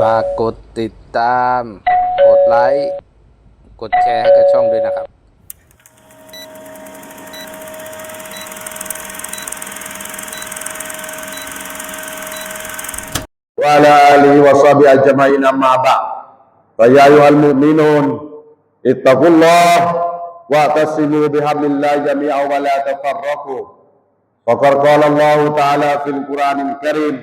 ฝากกดติดตาม กดไลค์ กดแชร์ให้กับช่องด้วยนะครับ وعلى آله وصحبه أجمعين أما بعد فيا أيها المؤمنون اتقوا الله واعتصموا بحبل الله جميعا ولا تفرقوا فقد قال الله تعالى في القرآن الكريم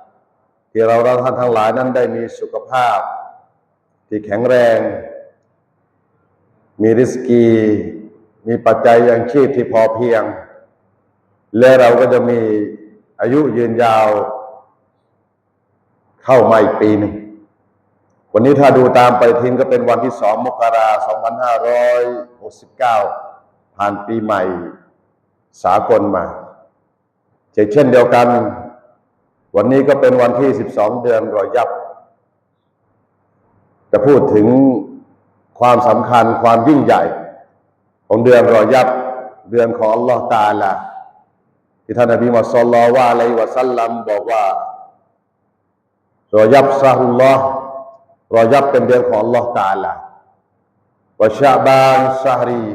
ที่เราท่านทั้งหลายนั้นได้มีสุขภาพ ที่แข็งแรง มีริสกี มีปัจจัยยังชีพที่พอเพียง และเราก็จะมีอายุยืนยาว เข้ามาอีกปีหนึ่งวันนี้ถ้าดูตามปฏิทินก็เป็นวันที่สองมกราคม2569ผ่านปีใหม่สากลมาเช่นเดียวกัน วันนี้ก็เป็นวันที่ 12 เดือนรอยยับ จะพูดถึงความสำคัญความยิ่งใหญ่ ของเดือนรอยยับ เดือนของอัลลอฮ์ตาลาที่ท่านนบีมุฮัมมัดศ็อลลัลลอฮุอะลัยวะซัลลัมบอกว่ารอยับซาฮุลลอฮ์รอยับเป็นเดือนของ Allah ตาลาวะชาบานชาฮรี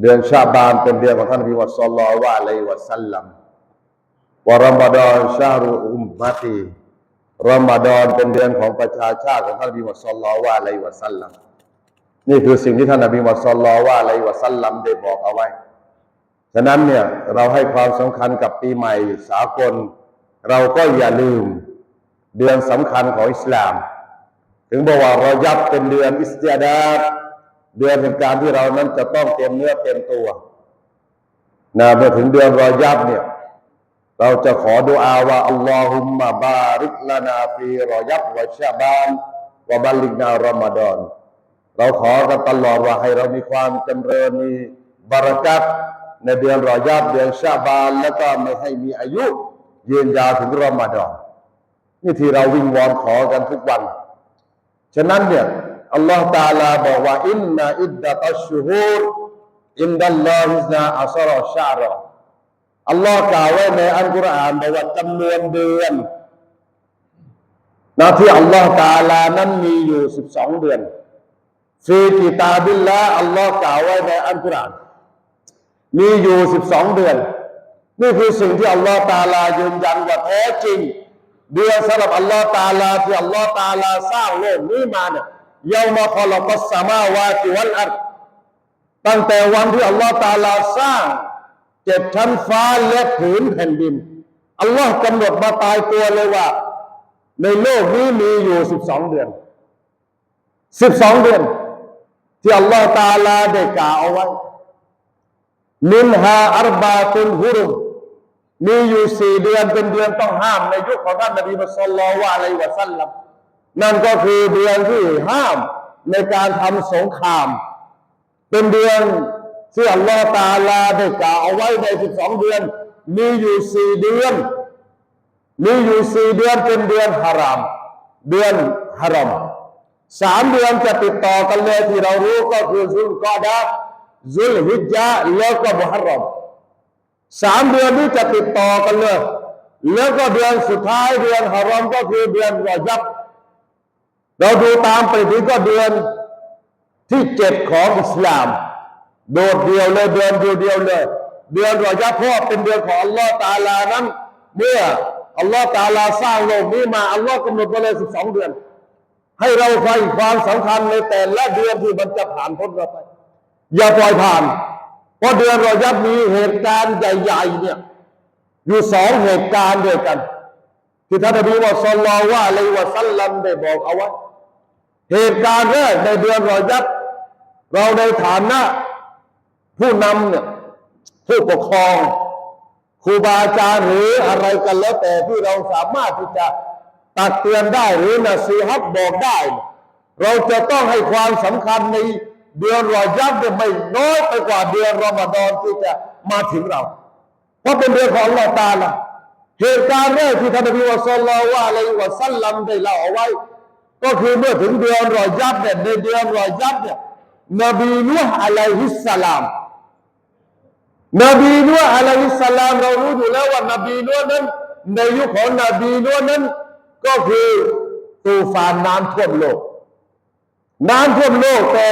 เดือนชาบานเป็นเดือนของท่านนบีมุฮัมมัดศ็อลลัลลอฮุอะลัยวะสัลลัม วะรอมฎอนชารุอุมมะตีรอมฎอนเป็นเดือนของประชาชาติของท่านนบีมุฮัมมัดศ็อลลัลลอฮุอะลัยฮิวะสัลลัมนี่คือสิ่งที่ท่านนบีมุฮัมมัดศ็อลลัลลอฮุอะลัยฮิวะสัลลัมได้บอกเอาไว้ ฉะนั้นเนี่ยเราให้ความสำคัญกับปีใหม่สากล เราก็อย่าลืมเดือนสำคัญของอิสลาม ถึงบอกว่าเรายับเป็นเดือนอิสติอาดาดเดือนแห่งการที่เรานั้นจะต้องเตรียมเนื้อเตรียมตัวนะเมื่อถึงเดือนรอยับเนี่ย เราจะขอดุอาว่าอัลลอฮุมมะบาริกลานาฟีรอยับวะชาบานวะบัลลิกนารอมฎอนเราขอกันตลอดว่าให้เรามีความจำเริญมีบารักัตในเดือนรอยับเดือนชาบาน แล้วก็ไม่ให้มีอายุยืนยาวถึงรอมฎอนนี่ที่เราวิงวอนขอกันทุกวัน ฉะนั้นเนี่ยอัลลอฮ์ตาลาบอกว่าอินนาอิดดะตัชชูฮูรอินดัลลอฮิซนาอัสรอชารอ อัลลอฮ์กล่าวไว้ในอัลกุรอานบอกว่าจำนวนเดือนนะที่อัลลอฮ์ตาลานั้นมีอยู่สิบสองเดือนฟีกิตาบิลละอัลลอฮ์กล่าวไว้ในอัลกุรอานมีอยู่สิบสองเดือน นี่คือสิ่งที่อัลลอฮ์ตาลายืนยันว่าแท้จริง เดือนสำหรับอัลลอฮ์ตาลาที่อัลลอฮ์ตาลาสร้างโลกนี้มาเนี่ยยามาคอลกัสสมาวาติวัลอัรตั้งแต่วันที่อัลลอฮ์ตาลาสร้าง เจ็ดชั้นฟ้าและผืนแผ่นดิน อัลลอฮ์กำหนดมาตายตัวเลยว่า ในโลกนี้มีอยู่สิบสองเดือนสิบสองเดือน ที่อัลลอฮ์ตาลาได้กล่าวเอาไว้มินฮาอัรบาตุลฮุรุมมีอยู่สี่เดือนเป็นเดือนต้องห้ามในยุคของท่านนบีมุฮัมมัดศ็อลลัลลอฮุอะลัยฮิวะซัลลัมนั่นก็คือเดือนที่ห้ามในการทำสงคราม เป็นเดือน ที่อัลลอฮฺตาลาได้กล่าวเอาไว้ในสิบสองเดือน มีอยู่สี่เดือน มีอยู่สี่เดือนเป็นเดือนฮาราม เดือนฮารอมสามเดือนจะติดต่อกันเลยที่เรารู้ก็คือซุลกอดะซุลฮิจญะห์แล้วก็มุฮัรรอมสามเดือนนี้จะติดต่อกันเลย แล้วก็เดือนสุดท้ายเดือนฮารอมก็คือเดือนรอยับ เราดูตามไปถึงก็เดือนที่เจ็ดของอิสลาม โดดเดียวเลยเดือนเดียวเดียวเลย เดือนรอยับพราะเป็นเดือนของอัลลอฮ์ตาลานั้น เมื่ออัลลอฮ์ตาลาสร้างโลกนี้มาอัลลอฮ์กำหนดมาเลยสิบสองเดือน ให้เราใฝ่ความสำคัญในแต่ละเดือนที่มันจะผ่านพ้นเราไป อย่าปล่อยผ่าน เพราะเดือนรอยับมีเหตุการณ์ใหญ่ๆเนี่ยอยู่สองเหตุการณ์ด้วยกัน ที่ท่านนบีมุฮัมมัดศ็อลลัลลอฮุอะลัยวะซัลลัมได้บอกเอาไว้เหตุการณ์แรกในเดือนรอยับเราในฐานะ ผู้นำเนี่ยผู้ปกครองครูบาอาจารย์หรืออะไรกันแล้วแต่ที่เราสามารถที่จะตักเตือนได้หรือนะซีฮับบอกได้ เราจะต้องให้ความสำคัญในเดือนรอยับเนี่ยไม่น้อยไปกว่าเดือนรอมฎอนที่จะมาถึงเรา เพราะเป็นเดือนของลอตาละเหตุการณ์แรกที่ท่านนบีมุฮัมมัดศ็อลลัลลอฮุอะลัยวะซัลลัมได้เล่าเอาไว้ ก็คือเมื่อถึงเดือนรอยับเนี่ยในเดือนรอยับเนี่ยนบีนูฮ์อะลัยฮิสสลาม นบีนัวอะลัยฮิสสลามเรารู้อยู่แล้วว่านบีนัวนั้น ในยุคของนบีนัวนั้น ก็คือตูฟานน้ำท่วมโลก น้ำท่วมโลกแต่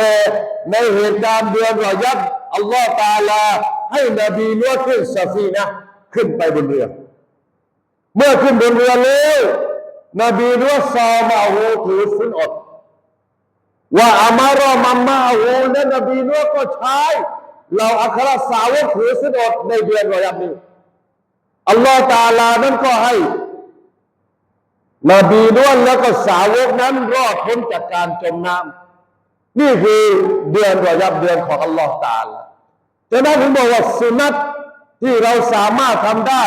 ในเหตุการณ์เดือนรอยับอัลลอฮฺตาลา ให้นบีนัวขึ้นซาฟีนะขึ้นไปบนเรือ เมื่อขึ้นบนเรือแล้วนบีนัวซอมาโหถือสินอดว่าอามารอมัมมาโหนั้นนบีนัวก็ใช้ เราอัครสาวกถือสินอดในเดือนรอยับนี้อัลลอฮฺตาลานั้นก็ให้นบีนัวนแล้วก็สาวกนั้นรอดพ้นจากการจมน้ำนี่คือเดือนรอยับเดือนของอัลลอฮฺตาลาฉะนั้นผมบอกว่าสุนัตที่เราสามารถทำได้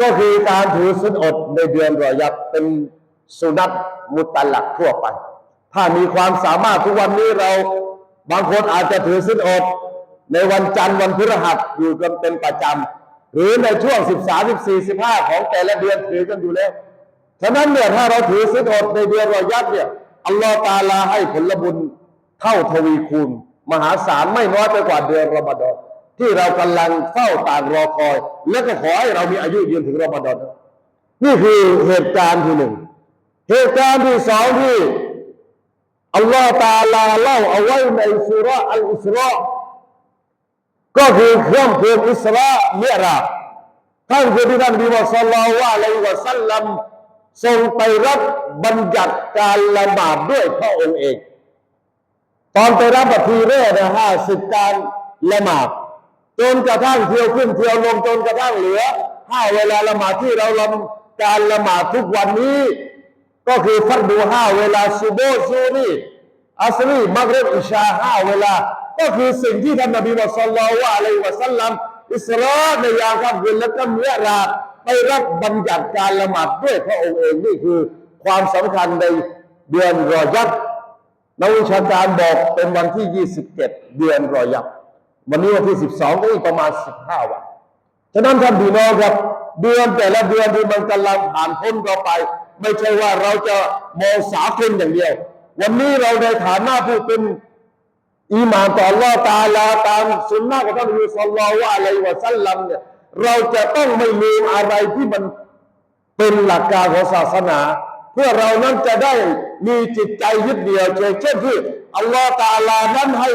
ก็คือการถือสินอดในเดือนรอยับเป็นสุนัตมุตลักทั่วไป ถ้ามีความสามารถทุกวันนี้เราบางคนอาจจะถือสินอด ในวันจันทร์วันพฤหัสอยู่กันเป็นประจำหรือในช่วง 13 14 15 ของแต่ละเดือนถือกันอยู่แล้วฉะนั้นเนี่ยถ้าเราถือสินอดในเดือนรอยับเนี่ยอัลลอฮฺตาลาให้ผลบุญเท่าทวีคูณ มหาศาลไม่น้อยไปกว่าเดือนรอมฎอนที่เรากำลังเฝ้าต่างรอคอย และก็ขอให้เรามีอายุยืนถึงรอมฎอนนี่คือเหตุการณ์ที่หนึ่งเหตุการณ์ที่สองที่อัลลอฮฺตาลาเล่าเอาไว้ในสุราะห์อัลอิสรา ก็คือเครื่องเพลิงอิสราเมียราท่านคือที่ท่านบีมุฮัมมัดศ็อลลัลลอฮุอะลัยฮิวะสัลลัมทรงไปรับบัญญัติการละหมาดด้วยพระองค์เอง ตอนไปรับบัตทีแรกนะห้าสิบการละหมาดจนกระทั่งเที่ยวขึ้นเที่ยวลงจนกระทั่งเหลือห้าเวลาละหมาดที่เราละการละหมาดทุกวันนี้ ก็คือฟัดดูห้าเวลาซูโบซูนี่อัสรีมักเรบอิชาห้าเวลา ก็คือสิ่งที่ท่านนบีมุฮัมมัดศ็อลลัลลอฮุอะลัยวะสัลลัมอิสราในยามค่ำคืนและก็เมื่อราไปรับบัญญัติการละหมาดด้วยพระองค์เองนี่คือความสำคัญในเดือนรอยับนักวิชาการบอกเป็นวันที่ 27 เดือนรอยับวันนี้วันที่ 12 ก็อีกประมาณ 15 วันฉะนั้นท่านพี่น้องครับ เดือนแต่ละเดือนที่มันกำลังผ่านพ้นเราไป ไม่ใช่ว่าเราจะมองสากลอย่างเดียว วันนี้เราในฐานะผู้เป็น อีมานต่ออัลลอฮ์ตาลาตามสุนนะของท่านนบีศ็อลลัลลอฮุอะลัยฮิวะสัลลัมเนี่ยเราจะต้องไม่ลืมอะไรที่มันเป็นหลักการของศาสนา เพื่อเรานั้นจะได้มีจิตใจยึดเหนี่ยวเช่นเช่นที่อัลลอฮฺตาลานั้นให้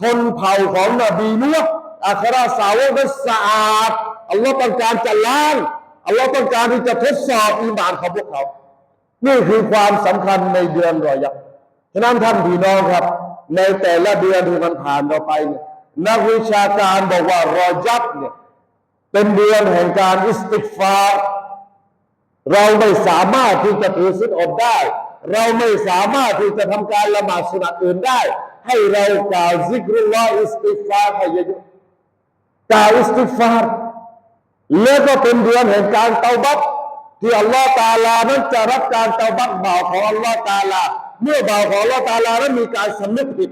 ทนเผ่าของนบีนัวอัคราสาวกนั้นสะอาดอัลลอฮ์ต้องการจะล้างอัลลอฮ์ต้องการที่จะทดสอบอีหมานของพวกเขา นี่คือความสำคัญในเดือนรอยับฉะนั้นท่านพี่น้องครับ ในแต่ละเดือนที่มันผ่านเราไปเนี่ยนักวิชาการบอกว่ารอยับเนี่ยเป็นเดือนแห่งการอิสติกฟาร์เราไม่สามารถที่จะถือศีลอดได้ เราไม่สามารถที่จะทำการละหมาดสุนัตอื่นได้ ให้เรากล่าวซิกรุลลออิสติกฟาร์ให้เยอะๆกล่าวอิสติกฟาร์แล้วก็เป็นเดือนแห่งการเตาบัตที่อัลลอฮฺตาลานั้นจะรับการเตาบัตบ่าวของอัลลอฮฺตาลา เมื่อบ่าวของอัลอตาลานั้นมีการสำนึกผิด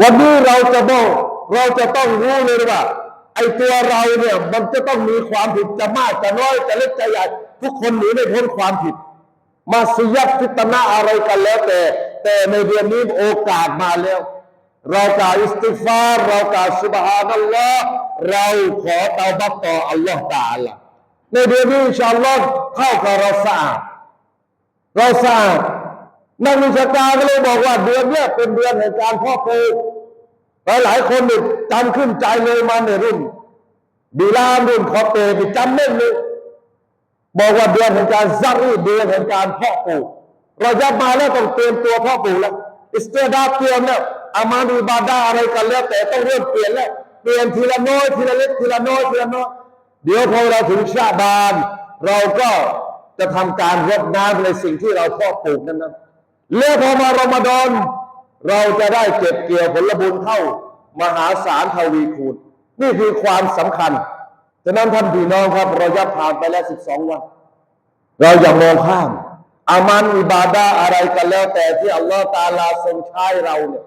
วันนี้เราจะบอกเราจะต้องรู้เลยว่า ไอ้ตัวเราเนี่ยมันจะต้องมีความผิดจะมากจะน้อยจะเล็กจะใหญ่ทุกคนหนีไม่พ้นความผิด มาสยัดฟิตนะอะไรกันแล้วแต่ แต่ในเดือนนี้โอกาสมาแล้ว เรากาอิสติฟาร์เรากาสุบฮานัลลอฮ์เราขอเตาบัตต่ออัลลอฮ์ตาละในเดือนนี้อินชาอัลลอฮ์เท่ากับเราสะอาดเราสร้าง นักวิชาการก็เลยบอกว่าเดือนนี้เป็นเดือนแห่งการพ่อปลูกหลายหลายคนเนี่ยจำขึ้นใจเลยมาในรุ่นบีลามรุ่นคอเตไปจำแม่นเลยบอกว่าเดือนแห่งการซักรีเดือนแห่งการพาะปลูกเราจะมาแล้วต้องเตรียมตัวพาะปลูกแล้วอิสเตดาเตรียมแล้วอามาดูบาดาอะไรกันแล้ว แต่ต้องเริ่มเปลี่ยนแล้วเปลี่ยนทีละน้อยทีละเล็กทีละน้อยทีละน้อยเดี๋ยวพอเราถึงชาบาน เราก็จะทำการรดน้ำในสิ่งที่เราพาะปลูกนั้นนั้น แล้วพอมารอมฎอน เราจะได้เก็บเกี่ยวผลบุญเข้ามหาศาลทวีคูณนี่คือความสำคัญฉะนั้นท่านพี่น้องครับเรายับผ่านไปแล้ว12วัน เราอย่ามองข้าม อามันอิบาดาอะไรกันแล้วแต่ที่อัลลอฮฺตาลาทรงใช้เราเนี่ย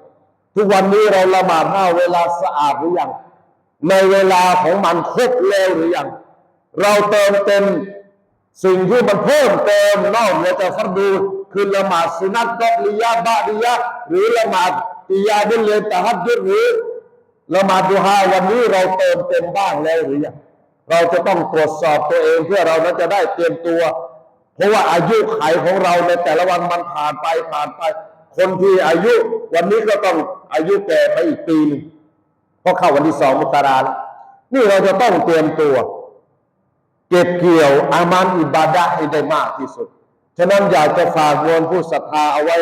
ทุกวันนี้เราละหมาดห้าเวลาสะอาดหรือยัง ในเวลาของมันครบแล้วหรือยัง เราเติมเต็มสิ่งที่มันเพิ่มเติมนอกเหนือจากฟัรดู คือละหมาดสุนัตกอบลิยาบาดิยะหรือละหมาดติยาบุลเลตะฮัดยุดหรือละหมาดดุฮาวันนี้เราเติมเต็มบ้างแล้วหรือยังเราจะต้องตรวจสอบตัวเองเพื่อเรานั้นจะได้เตรียมตัว เพราะว่าอายุไขของเราในแต่ละวันมันผ่านไปผ่านไป คนที่อายุวันนี้ก็ต้องอายุแก่ไปอีกปีหนึงเพราะเข้าวันที่สองมกราแล้วนี่เราจะต้องเตรียมตัว เก็บเกี่ยวอามานอิบาดะให้ได้มากที่สุด ฉะนั้นอยากจะฝากวอนผู้ศรัทธาเอาไว้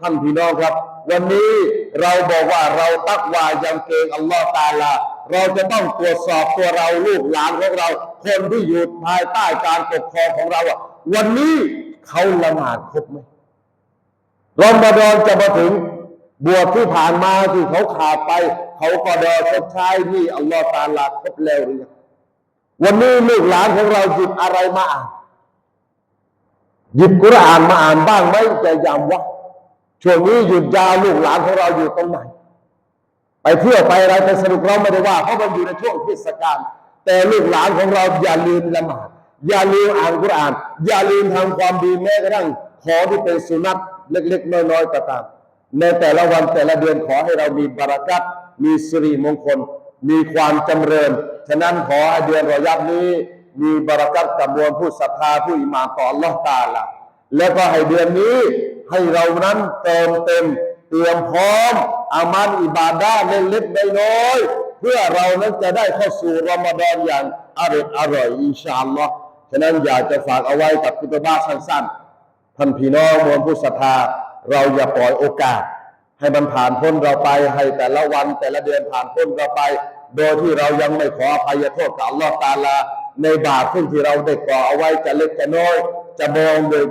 ท่านพี่น้องครับ วันนี้เราบอกว่าเราตักวายังเกงอัลลอฮ์ตาลา เราจะต้องตรวจสอบตัวเราลูกหลานของเรา คนที่อยู่ภายใต้การปกครองของเราอะวันนี้เขาละหมาดครบไหมรอมฎอนจะมาถึงบวชที่ผ่านมาที่เขาขาดไป เขาก็ดอชดใช้หนี่อัลลอฮ์ตาลาครบแล้วหรือยังวันนี้ลูกหลานของเราหยิบอะไรมาอ่าน หยิบกุรอานมาอ่านบ้างไหมจยามวะช่วงนี้หยุดยาวลูกหลานของเราอยู่ตรงไหนไปเที่ยวไปอะไรไปสนุกเราไม่ได้ว่าเพราะมันอยู่ในช่วงเทศกาลแต่ลูกหลานของเราอย่าลืมละหมาดอย่าลืมอ่านกุรอาน อย่าลืมทำความดีแม้กระทั่งขอที่เป็นสุนัตเล็กๆน้อยๆก็ตามในแต่ละวันแต่ละเดือนขอให้เรามีบารักัตมีสิริมงคล มีความจำเริญฉะนั้นขอให้เดือนรอยับนี้ มีบารักัตกับมวลผู้ศรัทธาผู้อิมานต่อ Allah ตาละแล้วก็ให้เดือนนี้ให้เรานั้นเติมเต็มเตรียมพร้อมอามันอิบาดาเล็กๆน้อยๆเพื่อเรานั้นจะได้เข้าสู่รอมฎอนอย่างอร่อยอร่อยอินชาอัลลอฮ์ฉะนั้นอยากจะฝากเอาไว้กับคุตบะสั้นๆท่านพี่น้องมวลผู้ศรัทธาเราอย่าปล่อยโอกาส ให้มันผ่านพ้นเราไปให้แต่ละวันแต่ละเดือนผ่านพ้นเราไป โดยที่เรายังไม่ขออภัยโทษกับอัลลอฮ์ตาลา ในบาปซึ่งที่เราได้ก่อเอาไว้จะเล็กจะน้อย จะมองโดย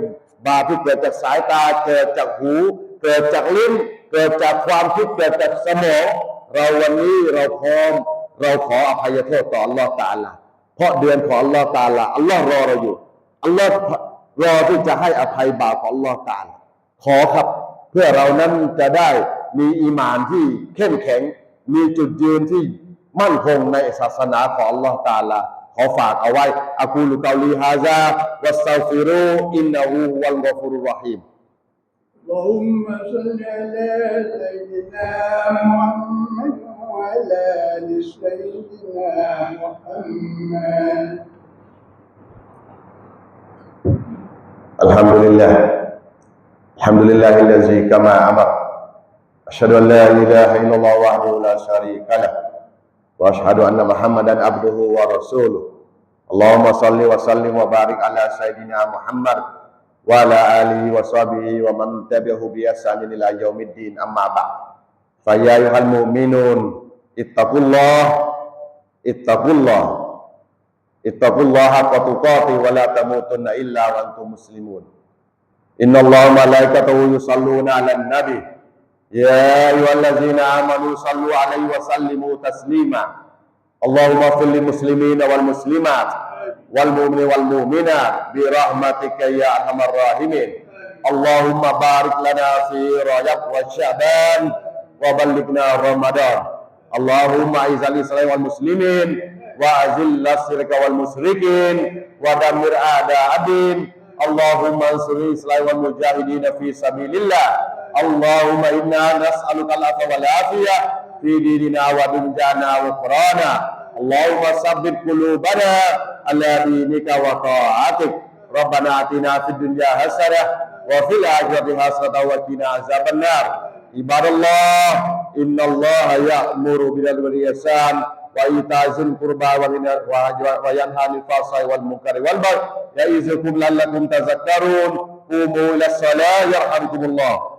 บาปที่เกิดจากสายตาเกิดจากหู เกิดจากลิ้น เกิดจากความคิดเกิดจากสมองเราวันนี้เราพร้อม เราขออภัยโทษต่ออัลลอฮ์ตาลาเพราะเดือนของอัลลอฮ์ตาลาอัลลอฮ์รอเราอยู่อัลลอฮ์รอที่จะให้อภัยบาปของอัลลอฮ์ตาลาขอครับ เพื่อเรานั้นจะได้มีอีมานที่เข้มแข็ง มีจุดยืนที่มั่นคงในศาสนาของอัลลอฮ์ตาลา ขอฝากเอาไว้อะกูลุกาลีฮาซาวัสตัฟิรูอินนะฮูวัลกอฟุรุรอฮีม اللهم صل على سيدنا محمد وعلى آل سيدنا محمد. الحمد لله الحمد لله الذي كما أمر. أشهد أن لا إله إلا الله وحده لا شريك له. وأشهد أن محمدا عبده ورسوله. اللهم صل وسلم وبارك على سيدنا محمد وعلى آله وصحبه ومن تبعه بإحسان إلى يوم الدين. أما بعد فيا أيها المؤمنون اتقوا الله اتقوا الله اتقوا الله حق تقاته ولا تموتن إلا وأنتم مسلمون. إن الله وملائكته يصلون على النبي. يا أيها الذين آمنوا صلوا عليه وسلموا تسليما. اللهم اغفر للمسلمين والمسلمات والمؤمنين والمؤمنات برحمتك يا أرحم الراحمين. اللهم بارك لنا في رجب وشعبان وبلغنا رمضان. اللهم اعز الإسلام والمسلمين وأذل الشرك والمشركين ودمر أعداء الدين. اللهم انصر الإسلام والمجاهدين في سبيل الله. اللهم أنا نسالك العفو والعافيه في ديننا ودنيانا واخرانا اللهم ثبت قلوبنا على دينك وطاعتك ربنا اتنا في الدنيا حسنه وفي الاخره حسنه وقنا عذاب النار عباد الله إن الله يأمر بالعدل والإحسان وإيتاء ذي القربى وينهى عن الفحشاء والمنكر والبغي يعظكم لعلكم تذكرون قوموا إلى الصلاة يرحمكم الله